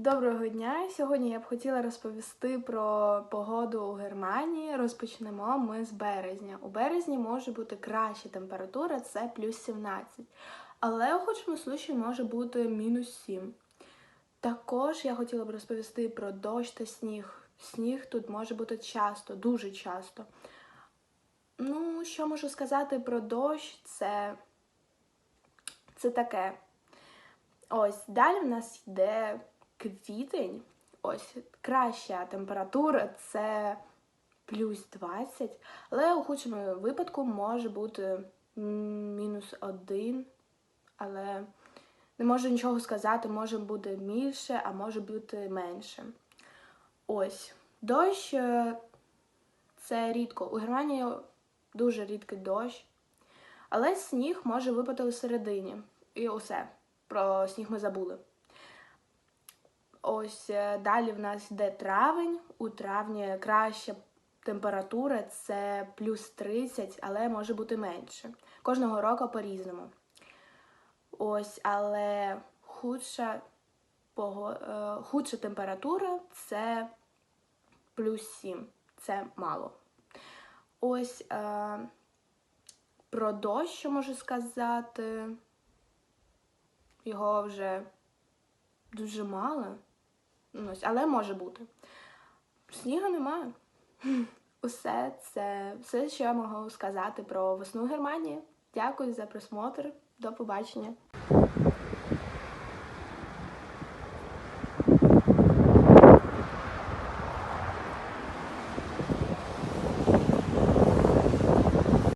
Доброго дня! Сьогодні я б хотіла розповісти про погоду у Германії. Розпочнемо ми з березня. У березні може бути краща температура, це плюс 17. Але у худшому случаї може бути мінус 7. Також я хотіла б розповісти про дощ та сніг. Сніг тут може бути часто, дуже часто. Ну, що можу сказати про дощ, це, це таке. Ось далі в нас йде квітень. Ось краща температура це плюс 20, але у худшому випадку може бути мінус 1, але не можу нічого сказати, може бути більше, а може бути менше. Ось дощ е, це рідко. У Германії дуже рідкий дощ, але сніг може випати у середині. І усе. Про сніг ми забули. Ось е, далі в нас йде травень. У травні краща температура це плюс 30, але може бути менше. Кожного року по-різному. Ось, але худша, е, худша температура це плюс 7. Це мало. Ось е, про дощ, можу сказати. Його вже дуже мало. Ну, ось, але може бути. Снігу немає. Усе це все, що я можу сказати про весну Германії. Дякую за просмотр. До побачення.